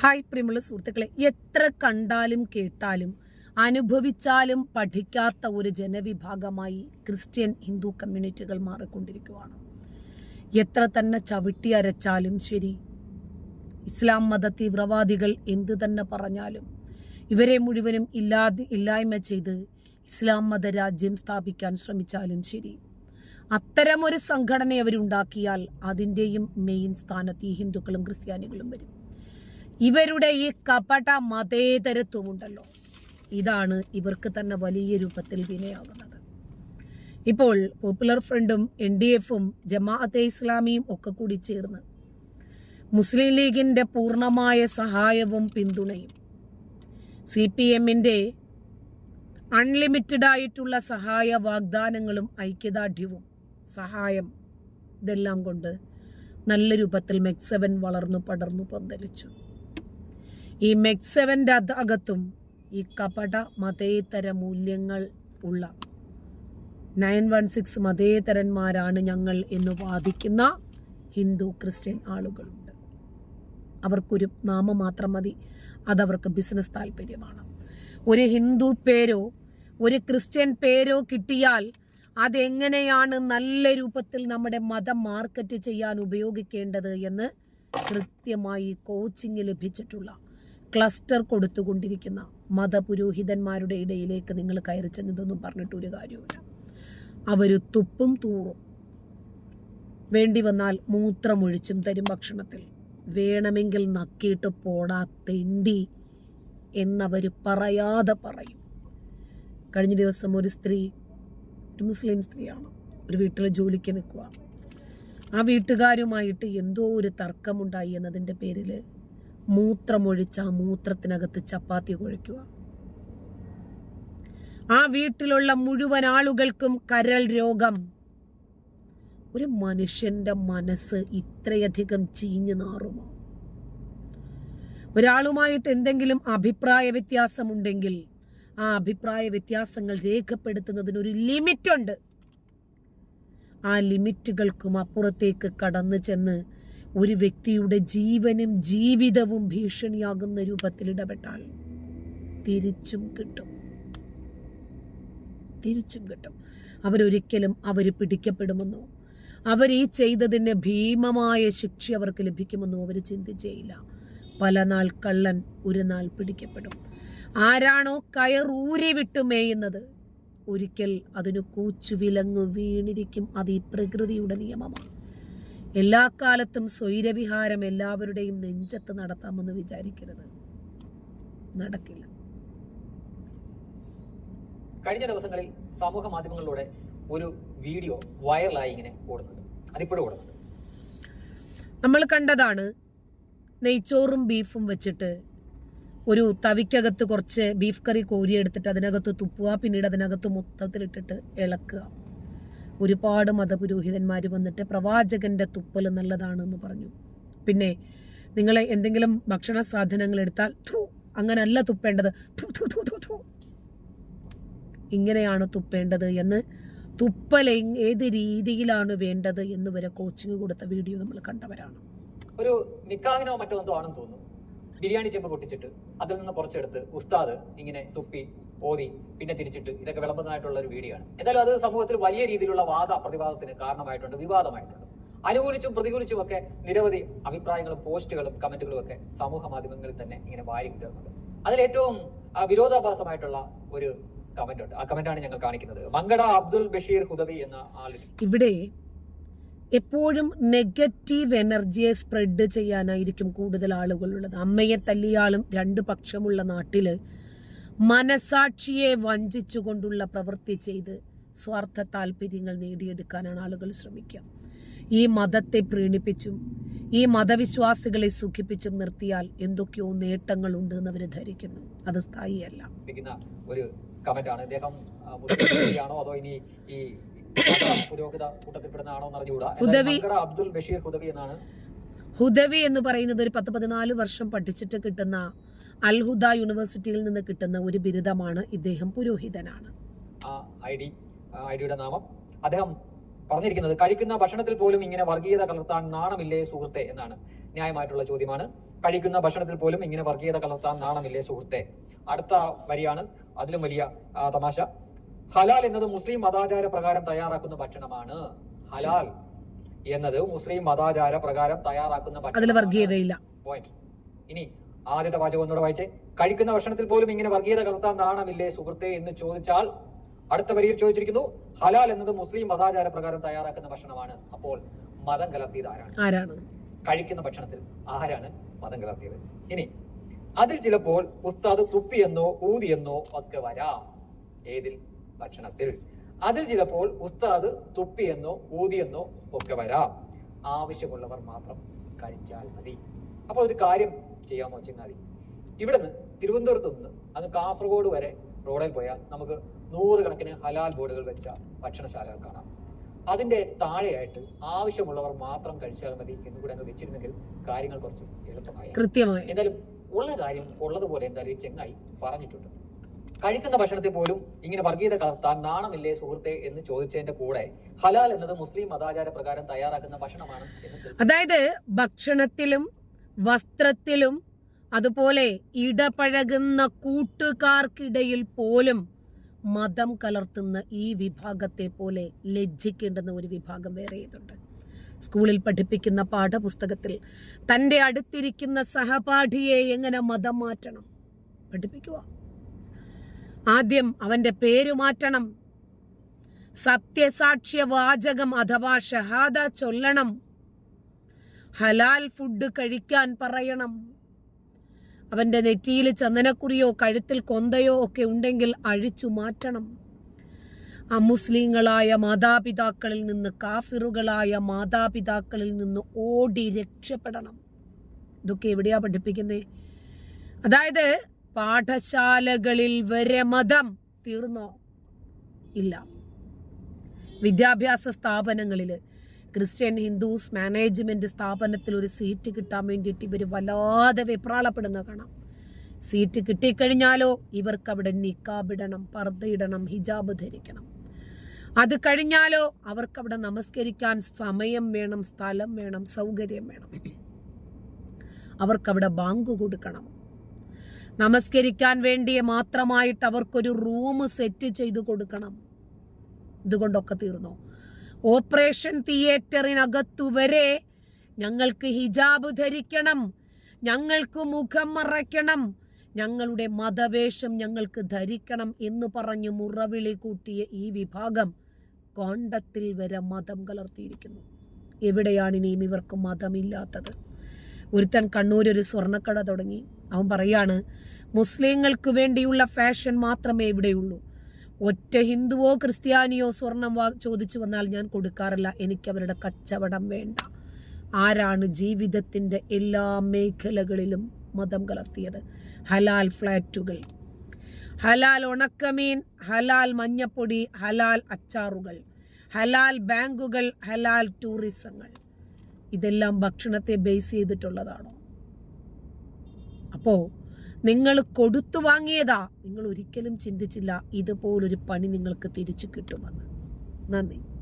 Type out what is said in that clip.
Hi പ്രിയമുള്ള സുഹൃത്തുക്കളെ എത്ര കണ്ടാലും കേട്ടാലും അനുഭവിച്ചാലും പഠിക്കാത്ത ഒരു ജനവിഭാഗമായി ക്രിസ്ത്യൻ ഹിന്ദു കമ്മ്യൂണിറ്റികൾ മാറിക്കൊണ്ടിരിക്കുകയാണ് എത്ര തന്നെ ചവിട്ടി അരച്ചാലും ശരി ഇസ്ലാം മത തീവ്രവാദികൾ എന്തു തന്നെ പറഞ്ഞാലും ഇവരെ മുഴുവനും ഇല്ലാതെ ഇല്ലായ്മ ചെയ്ത് ഇസ്ലാം മത രാജ്യം സ്ഥാപിക്കാൻ ശ്രമിച്ചാലും ശരി. അത്തരമൊരു സംഘടന അവരുണ്ടാക്കിയാൽ അതിന്റെയും മെയിൻ സ്ഥാനത്ത് ഈ ഹിന്ദുക്കളും ക്രിസ്ത്യാനികളും വരും. ഇവരുടെ ഈ കപട മതേതരത്വമുണ്ടല്ലോ. ഇതാണ് ഇവർക്ക് തന്നെ വലിയ രൂപത്തിൽ വിനയാകുന്നത്. ഇപ്പോൾ പോപ്പുലർ ഫ്രണ്ടും എൻ ഡി എഫും ജമാഅത്തെ ഇസ്ലാമിയും ഒക്കെ കൂടി ചേർന്ന് മുസ്ലിം ലീഗിന്റെ പൂർണമായ സഹായവും പിന്തുണയും സി പി എമ്മിന്റെ അൺലിമിറ്റഡ് ആയിട്ടുള്ള സഹായ വാഗ്ദാനങ്ങളും ഐക്യദാർഢ്യവും സഹായം ഇതെല്ലാം കൊണ്ട് നല്ല രൂപത്തിൽ മെക്സവൻ വളർന്നു പടർന്നു പന്തലിച്ചു. ഈ മെക്സവന്റെ അകത്തും ഈ കപട മതേതര മൂല്യങ്ങൾ ഉള്ള നയൻ വൺ സിക്സ് മതേതരന്മാരാണ് ഞങ്ങൾ എന്ന് വാദിക്കുന്ന ഹിന്ദു ക്രിസ്ത്യൻ ആളുകളുണ്ട്. അവർക്കൊരു നാമം മാത്രം മതി. അതവർക്ക് ബിസിനസ് താല്പര്യമാണ്. ഒരു ഹിന്ദു പേരോ ഒരു ക്രിസ്ത്യൻ പേരോ കിട്ടിയാൽ അതെങ്ങനെയാണ് നല്ല രൂപത്തിൽ നമ്മുടെ മതം മാർക്കറ്റ് ചെയ്യാൻ ഉപയോഗിക്കേണ്ടത് എന്ന് കൃത്യമായി കോച്ചിങ് ലഭിച്ചിട്ടുള്ള ക്ലസ്റ്റർ കൊടുത്തുകൊണ്ടിരിക്കുന്ന മതപുരോഹിതന്മാരുടെ ഇടയിലേക്ക് നിങ്ങൾ കയറി ചെന്നതൊന്നും പറഞ്ഞിട്ട് ഒരു കാര്യവുമില്ല. അവർ തുപ്പും തൂറും വേണ്ടി വന്നാൽ മൂത്രമൊഴിച്ചും തരും ഭക്ഷണത്തിൽ. വേണമെങ്കിൽ നക്കിയിട്ട് പോടാ തെണ്ടി എന്നവർ പറയാതെ പറയും. കഴിഞ്ഞ ദിവസം ഒരു സ്ത്രീ ഒരു മുസ്ലിം സ്ത്രീയാണ് ഒരു വീട്ടിൽ ജോലിക്ക് നിൽക്കുക ആ വീട്ടുകാരുമായിട്ട് എന്തോ ഒരു തർക്കമുണ്ടായി എന്നതിന്റെ പേരിൽ മൂത്രമൊഴിച്ച് ആ മൂത്രത്തിനകത്ത് ചപ്പാത്തി കുഴയ്ക്കുക ആ വീട്ടിലുള്ള മുഴുവൻ ആളുകൾക്കും കരൾ രോഗം. ഒരു മനുഷ്യന്റെ മനസ്സ് ഇത്രയധികം ചീഞ്ഞു നാറുമോ? ഒരാളുമായിട്ട് എന്തെങ്കിലും അഭിപ്രായ വ്യത്യാസമുണ്ടെങ്കിൽ ആ അഭിപ്രായ വ്യത്യാസങ്ങൾ രേഖപ്പെടുത്തുന്നതിന് ഒരു ലിമിറ്റ് ഉണ്ട് ആ ലിമിറ്റുകൾക്കും അപ്പുറത്തേക്ക് കടന്നു ചെന്ന് ഒരു വ്യക്തിയുടെ ജീവനും ജീവിതവും ഭീഷണിയാകുന്ന രൂപത്തിൽ ഇടപെട്ടാൽ തിരിച്ചും കിട്ടും. തിരിച്ചും കിട്ടും. അവരൊരിക്കലും അവർ പിടിക്കപ്പെടുമെന്നോ അവർ ഈ ചെയ്തതിന് ഭീമമായ ശിക്ഷ അവർക്ക് ലഭിക്കുമെന്നോ അവർ ചിന്തിച്ചേയില്ല. പല നാൾ കള്ളൻ ഒരു നാൾ പിടിക്കപ്പെടും. ആരാണോ കയറൂരി വിട്ടു മേയുന്നത് ഒരിക്കൽ അതിന് കൂച്ചുവിലങ്ങു വീണിരിക്കും അത് ഈ പ്രകൃതിയുടെ നിയമമാണ്. എല്ലാ കാലത്തും സ്വൈരവിഹാരം എല്ലാവരുടെയും നെഞ്ചത്ത് നടത്താമെന്ന് വിചാരിക്കരുത്. നടക്കില്ല. കഴിഞ്ഞ ദിവസങ്ങളിൽ സമൂഹ മാധ്യമങ്ങളിലൂടെ ഒരു വീഡിയോ വൈറലായി ഇങ്ങനെ ഓടുന്നുണ്ട്. അതിപ്പോഴും ഓടുന്നുണ്ട്. നമ്മൾ കണ്ടതാണ് നെയ്ച്ചോറും ബീഫും വെച്ചിട്ട് ഒരു തവിക്കകത്ത് കുറച്ച് ബീഫ് കറി കോരിയെടുത്തിട്ട് അതിനകത്ത് തുപ്പുക പിന്നീട് അതിനകത്ത് മൊത്തത്തിലിട്ടിട്ട് ഇളക്കുക. ഒരുപാട് മതപുരോഹിതന്മാർ വന്നിട്ട് പ്രവാചകന്റെ തുപ്പൽ നല്ലതാണെന്ന് പറഞ്ഞു. പിന്നെ നിങ്ങൾ എന്തെങ്കിലും ഭക്ഷണ സാധനങ്ങൾ എടുത്താൽ ധൂ അങ്ങനല്ല തുപ്പേണ്ടത്. ഇങ്ങനെയാണ് തുപ്പേണ്ടത് എന്ന് തുപ്പൽ ഏത് രീതിയിലാണ് വേണ്ടത് എന്ന് വരെ കോച്ചിങ് കൊടുത്ത വീഡിയോ നമ്മൾ കണ്ടവരാണ്. ഒരു നിക്കാഹിനോ മറ്റോ എന്തോ ആണെന്ന് തോന്നുന്നു. ബിരിയാണി ചെമ്പ് പൊട്ടിച്ചിട്ട്. അതിൽ നിന്ന് കുറച്ചെടുത്ത് ഉസ്താദ് ഇങ്ങനെ തുപ്പി ഓതി പിന്നെ തിരിച്ചിട്ട് ഇതൊക്കെ വിളമ്പുന്നതായിട്ടുള്ള ഒരു വീഡിയോ ആണ്. എന്തായാലും അത് സമൂഹത്തിൽ വലിയ രീതിയിലുള്ള വാദ പ്രതിവാദത്തിന് കാരണമായിട്ടുണ്ട് വിവാദമായിട്ടുണ്ട്. അനുകൂലിച്ചും പ്രതികൂലിച്ചും ഒക്കെ നിരവധി അഭിപ്രായങ്ങളും പോസ്റ്റുകളും കമന്റുകളും ഒക്കെ സമൂഹ മാധ്യമങ്ങളിൽ തന്നെ ഇങ്ങനെ വാരി തീർന്നത് ആ, വിരോധാഭാസമായിട്ടുള്ള ഒരു കമന്റ് ഉണ്ട്. ആ കമന്റാണ് ഞങ്ങൾ കാണിക്കുന്നത്. മങ്കട അബ്ദുൽ ബഷീർ ഹുദവി എന്ന ആളിൽ ഇവിടെ എപ്പോഴും നെഗറ്റീവ് എനർജിയെ സ്പ്രെഡ് ചെയ്യാനായിരിക്കും കൂടുതൽ ആളുകളുള്ളത്. അമ്മയെ തല്ലിയാളും രണ്ട് പക്ഷമുള്ള നാട്ടിൽ മനസാക്ഷിയെ വഞ്ചിച്ചുകൊണ്ടുള്ള പ്രവൃത്തി ചെയ്ത് സ്വാർത്ഥ താല്പര്യങ്ങൾ നേടിയെടുക്കാനാണ് ആളുകൾ ശ്രമിക്കുക. ഈ മതത്തെ പ്രീണിപ്പിച്ചും ഈ മതവിശ്വാസികളെ സുഖിപ്പിച്ചും നിർത്തിയാൽ എന്തൊക്കെയോ നേട്ടങ്ങളുണ്ട് എന്ന് അവർ ധരിക്കുന്നു. അത് സ്ഥായിയല്ല. ഒരു കമന്റ് ആണ്. ഇദ്ദേഹം ആ, മുസ്ലിം വ്യക്തിയാണോ അതോ ഇനി ഈ പുരോഹിത അബ്ദുൽ ബഷീർ ഹുദവി എന്നാണ്. ഹുദവി എന്ന് പറയുന്നത് ഒരു പത്ത് പതിനാല് വർഷം പഠിച്ചിട്ട് കിട്ടുന്ന അൽഹുദ യൂണിവേഴ്സിറ്റിയിൽ നിന്ന് കിട്ടുന്ന ഒരു ബിരുദമാണ് ഇദ്ദേഹം പുരോഹിതനാണ്. ആ ഐ ഡി ഐ നാമം. അദ്ദേഹം പറഞ്ഞിരിക്കുന്നത് കഴിക്കുന്ന ഭക്ഷണത്തിൽ പോലും ഇങ്ങനെ വർഗീയത കലർത്താൻ നാണമില്ലേ സുഹൃത്തെ? എന്നാണ്. ന്യായമായിട്ടുള്ള ചോദ്യമാണ്. കഴിക്കുന്ന ഭക്ഷണത്തിൽ പോലും ഇങ്ങനെ വർഗീയത കലർത്താൻ നാണമില്ലേ സുഹൃത്തെ? അടുത്ത വരിയാണ്. അതിലും വലിയ തമാശ. ഹലാൽ എന്നത് മുസ്ലിം മതാചാര പ്രകാരം തയ്യാറാക്കുന്ന ഭക്ഷണമാണ്. ഹലാൽ എന്നത് മുസ്ലിം മതാചാര പ്രകാരം തയ്യാറാക്കുന്ന അതിൽ. വർഗീയതയില്ല. പോയിന്റ് ഇനി ആദ്യത്തെ വാചകം ഒന്നുകൂടെ വായിച്ചേ. കഴിക്കുന്ന ഭക്ഷണത്തിൽ പോലും ഇങ്ങനെ വർഗീയത കലർത്താൻ നാണമില്ലേ സുഹൃത്തെ എന്ന് ചോദിച്ചാൽ അടുത്ത വരിയിൽ ചോദിച്ചിരിക്കുന്നു ഹലാൽ എന്നത് മുസ്ലിം മതാചാര പ്രകാരം തയ്യാറാക്കുന്ന ഭക്ഷണമാണ്. അപ്പോൾ മതം കലർത്തിയത് ആരാണ്? ആരാണ്? കഴിക്കുന്ന ഭക്ഷണത്തിൽ ആരാണ് മതം കലർത്തിയത്? ഇനി അതിൽ ചിലപ്പോൾ ഉസ്താദ് തുപ്പിയെന്നോ ഊതിയെന്നോ ഒക്കെ വരാം. ഏതിൽ? ഭക്ഷണത്തിൽ. അതിൽ ചിലപ്പോൾ ഉസ്താദ് തുപ്പിയെന്നോ ഊതിയെന്നോ ഒക്കെ വരാം. ആവശ്യമുള്ളവർ മാത്രം കഴിച്ചാൽ മതി. അപ്പോൾ ഒരു കാര്യം ചെയ്യാമോ ചെങ്ങാതി? ഇവിടുന്ന് തിരുവനന്തപുരത്ത് നിന്ന് അത് കാസർഗോഡ് വരെ റോഡിൽ പോയാൽ നമുക്ക് നൂറുകണക്കിന് ഹലാൽ ബോർഡുകൾ വെച്ച ഭക്ഷണശാലകൾ കാണാം. അതിന്റെ താഴെയായിട്ട് ആവശ്യമുള്ളവർ മാത്രം കഴിച്ചാൽ മതി എന്ന് കൂടെ അങ്ങ് വെച്ചിരുന്നെങ്കിൽ കാര്യങ്ങൾ കുറച്ച് എളുപ്പമായി. കൃത്യമായി. എന്തായാലും ഉള്ള കാര്യം ഉള്ളതുപോലെ എന്തായാലും ഈ ചെങ്ങായി പറഞ്ഞിട്ടുണ്ട്. കഴിക്കുന്ന ഭക്ഷണത്തിൽ പോലും ഇങ്ങനെ വർഗീയത കലർത്താൻ നാണമില്ലേ സുഹൃത്തെ എന്ന് ചോദിച്ചതിന്റെ കൂടെ ഹലാൽ എന്നത് മുസ്ലിം മതാചാര പ്രകാരം തയ്യാറാക്കുന്ന ഭക്ഷണമാണ് അതായത് ഭക്ഷണത്തിലും വസ്ത്രത്തിലും അതുപോലെ ഇടപഴകുന്ന കൂട്ടുകാർക്കിടയിൽ പോലും മതം കലർത്തുന്ന ഈ വിഭാഗത്തെ പോലെ ലജ്ജിക്കേണ്ടുന്ന ഒരു വിഭാഗം വേറെ ഏതുണ്ട്? സ്കൂളിൽ പഠിപ്പിക്കുന്ന പാഠപുസ്തകത്തിൽ തന്റെ അടുത്തിരിക്കുന്ന സഹപാഠിയെ എങ്ങനെ മതം മാറ്റണം? പഠിപ്പിക്കുക ആദ്യം അവന്റെ പേര് മാറ്റണം. സത്യസാക്ഷ്യ വാചകം അഥവാ ഷഹാദ ചൊല്ലണം. ഹലാൽ ഫുഡ് കഴിക്കാൻ പറയണം. അവന്റെ നെറ്റിയിൽ ചന്ദനക്കുറിയോ കഴുത്തിൽ കൊന്തയോ ഒക്കെ ഉണ്ടെങ്കിൽ അഴിച്ചു മാറ്റണം. അമുസ്ലിങ്ങളായ മാതാപിതാക്കളിൽ നിന്ന് കാഫിറുകളായ മാതാപിതാക്കളിൽ നിന്ന് ഓടി രക്ഷപ്പെടണം. ഇതൊക്കെ എവിടെയാ പഠിപ്പിക്കുന്നത് അതായത് പാഠശാലകളിൽ വരെ മതം തീർന്നോ? ഇല്ല. വിദ്യാഭ്യാസ സ്ഥാപനങ്ങളിൽ ക്രിസ്ത്യൻ ഹിന്ദുസ് മാനേജ്മെന്റ് സ്ഥാപനത്തിൽ ഒരു സീറ്റ് കിട്ടാൻ വേണ്ടിയിട്ട് ഇവർ വല്ലാതെ വെപ്രാളപ്പെടുന്ന കാണാം. സീറ്റ് കിട്ടിക്കഴിഞ്ഞാലോ ഇവർക്ക് അവിടെ നിക്കാബിടണം പർദ്ദയിടണം ഹിജാബ് ധരിക്കണം. അത് കഴിഞ്ഞാലോ അവർക്ക് അവിടെ നമസ്കരിക്കാൻ സമയം വേണം സ്ഥലം വേണം സൗകര്യം വേണം. അവർക്കവിടെ ബാങ്ക് കൊടുക്കണം. നമസ്കരിക്കാൻ വേണ്ടി മാത്രമായിട്ട് അവർക്കൊരു റൂം സെറ്റ് ചെയ്തു കൊടുക്കണം. ഇതുകൊണ്ടൊക്കെ തീർന്നു. ഓപ്പറേഷൻ തിയേറ്ററിനകത്തു വരെ ഞങ്ങൾക്ക് ഹിജാബ് ധരിക്കണം. ഞങ്ങൾക്ക് മുഖം മറയ്ക്കണം. ഞങ്ങളുടെ മതവേഷം ഞങ്ങൾക്ക് ധരിക്കണം എന്ന് പറഞ്ഞ് മുറവിളി കൂട്ടിയ ഈ വിഭാഗം കോണ്ടത്തിൽ വരെ മതം കലർത്തിയിരിക്കുന്നു. എവിടെയാണ് ഇനിയും ഇവർക്ക് മതമില്ലാത്തത്? ഒരുത്തൻ കണ്ണൂർ ഒരു സ്വർണക്കട തുടങ്ങി. അവൻ പറയാണ് മുസ്ലിങ്ങൾക്ക് വേണ്ടിയുള്ള ഫാഷൻ മാത്രമേ ഇവിടെയുള്ളൂ. ഒറ്റ ഹിന്ദുവോ ക്രിസ്ത്യാനിയോ സ്വർണം വാ ചോദിച്ചു വന്നാൽ ഞാൻ കൊടുക്കാറില്ല. എനിക്ക് അവരുടെ കച്ചവടം വേണ്ട. ആരാണ് ജീവിതത്തിന്റെ എല്ലാ മേഖലകളിലും മതം കലർത്തിയത്? ഹലാൽ ഫ്ലാറ്റുകൾ ഹലാൽ ഉണക്കമീൻ ഹലാൽ മഞ്ഞപ്പൊടി ഹലാൽ അച്ചാറുകൾ ഹലാൽ ബാങ്കുകൾ ഹലാൽ ടൂറിസങ്ങൾ. ഇതെല്ലാം ഭക്ഷണത്തെ ബേസ് ചെയ്തിട്ടുള്ളതാണോ? അപ്പോ നിങ്ങൾ കൊടുത്തു വാങ്ങിയതാ. നിങ്ങൾ ഒരിക്കലും ചിന്തിച്ചില്ല ഇതുപോലൊരു പണി നിങ്ങൾക്ക് തിരിച്ചു കിട്ടുമെന്ന്. നന്ദി.